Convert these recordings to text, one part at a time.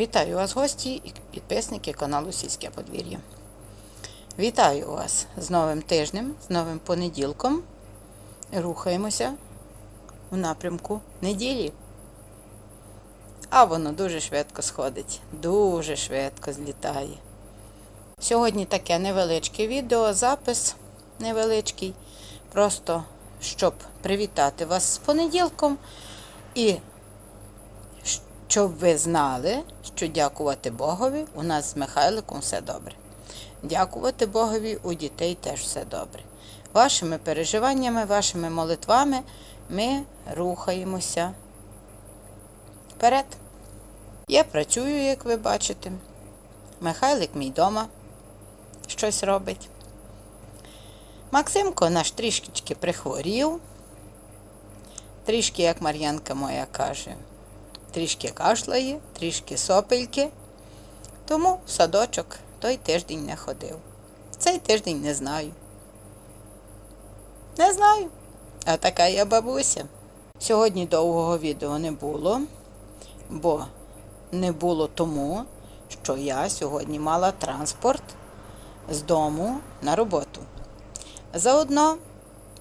Вітаю вас, гості і підписники каналу Сільське подвір'я. Вітаю вас з новим тижнем, з новим понеділком. Рухаємося у напрямку неділі. А воно дуже швидко сходить, дуже швидко злітає. Сьогодні таке невеличке відео, запис невеличкий, просто щоб привітати вас з понеділком і щоб ви знали, що дякувати Богові у нас з Михайликом все добре. Дякувати Богові у дітей теж все добре. Вашими переживаннями, вашими молитвами ми рухаємося вперед. Я працюю, як ви бачите. Михайлик мій дома щось робить. Максимко наш трішки прихворів. Трішки, як Мар'янка моя каже, трішки кашлає, трішки сопельки. Тому в садочок той тиждень не ходив. Цей тиждень не знаю. Не знаю. А така я бабуся. Сьогодні довгого відео не було, бо не було тому, що я сьогодні мала транспорт з дому на роботу. Заодно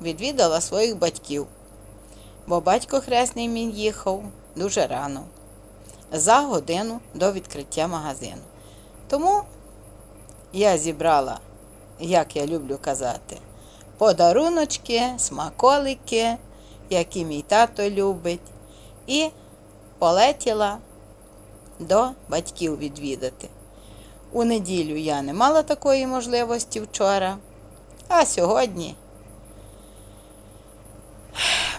відвідала своїх батьків, бо батько хресний мій їхав дуже рано, за годину до відкриття магазину. Тому я зібрала, як я люблю казати, подаруночки, смаколики, які мій тато любить, і полетіла до батьків відвідати. У неділю я не мала такої можливості вчора, а сьогодні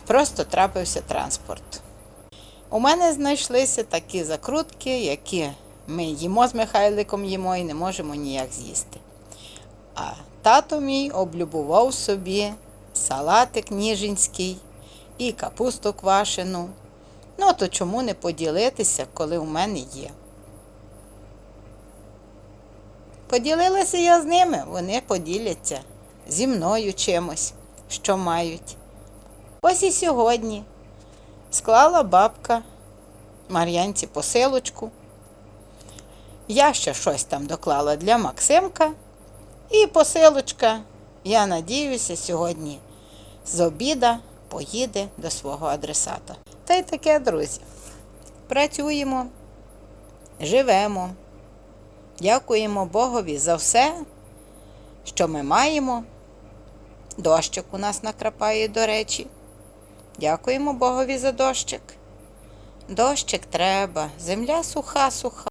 просто трапився транспорт. У мене знайшлися такі закрутки, які ми їмо з Михайликом їмо і не можемо ніяк з'їсти. А тато мій облюбував собі салатик ніжинський і капусту квашену. Ну, то чому не поділитися, коли у мене є? Поділилася я з ними, вони поділяться зі мною чимось, що мають. Ось і сьогодні склала бабка Мар'янці посилочку. Я ще щось там доклала для Максимка. І посилочка, я надіюся, сьогодні з обіда поїде до свого адресата. Та й таке, друзі. Працюємо, живемо, дякуємо Богові за все, що ми маємо. Дощик у нас накрапає, до речі. Дякуємо Богові за дощик. Дощик треба, земля суха, суха.